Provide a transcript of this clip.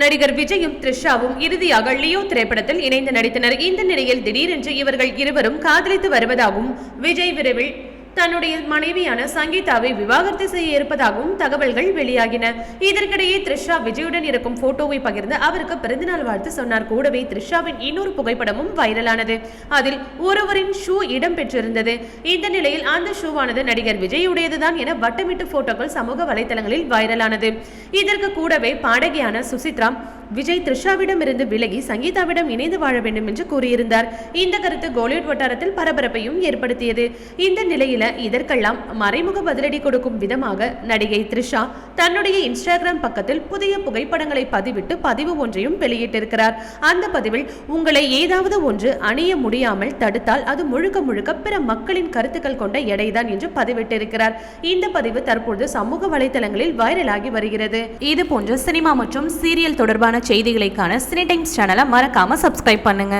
நடிகர் விஜயும் த்ரிஷாவும் இறுதியாக லியோ திரைப்படத்தில் இணைந்து நடித்தனர். இந்த நிலையில் திடீரென்று இவர்கள் இருவரும் காதலித்து வருவதாகவும் விஜய் விரைவில் தன்னுடைய மனைவியான சங்கீதாவை விவாகரத்து செய்ய இருப்பதாகவும் தகவல்கள் வெளியாகின. இதற்கிடையே த்ரிஷா விஜயுடன் இருக்கும் போட்டோவை பகிர்ந்து அவருக்கு பிறந்தநாள் வாழ்த்து சொன்னார். கூடவே த்ரிஷாவின் இன்னொரு புகைப்படமும் வைரலானது. அதில் ஒருவரின் ஷூ இடம் பெற்றிருந்தது இந்த நிலையில் அந்த ஷூவானது நடிகர் விஜயுடையதுதான் என வட்டமிட்டு போட்டோக்கள் சமூக வலைதளங்களில் வைரலானது. இதற்கு கூடவே பாடகியான சுசித்ரா விஜய் த்ரிஷாவிடமிருந்து விலகி சங்கீதாவிடம் இணைந்து வாழ வேண்டும் என்று கூறியிருந்தார். இந்த கருத்து கோலிவுட் வட்டாரத்தில் பரபரப்பையும் ஏற்படுத்தியது. இந்த நிலையில இதற்கெல்லாம் மறைமுக பதிலடி கொடுக்கும் விதமாக நடிகை த்ரிஷா தன்னுடைய இன்ஸ்டாகிராம் பக்கத்தில் புதிய புகைப்படங்களை பதிவிட்டு பதிவு ஒன்றையும் வெளியிட்டிருக்கிறார். அந்த பதிவில் உங்களை ஏதாவது ஒன்று அணிய முடியாமல் தடுத்தால் அது முழுக்க முழுக்க பிற மக்களின் கருத்துக்கள் கொண்ட எடைதான் என்று பதிவிட்டிருக்கிறார். இந்த பதிவு தற்பொழுது சமூக வலைதளங்களில் வைரலாகி வருகிறது. இது போன்ற சினிமா மற்றும் சீரியல் தொடர்பான செய்திகளை காண சினி டைம்ஸ் சேனலை மறக்காமல் சப்ஸ்கிரைப் பண்ணுங்க.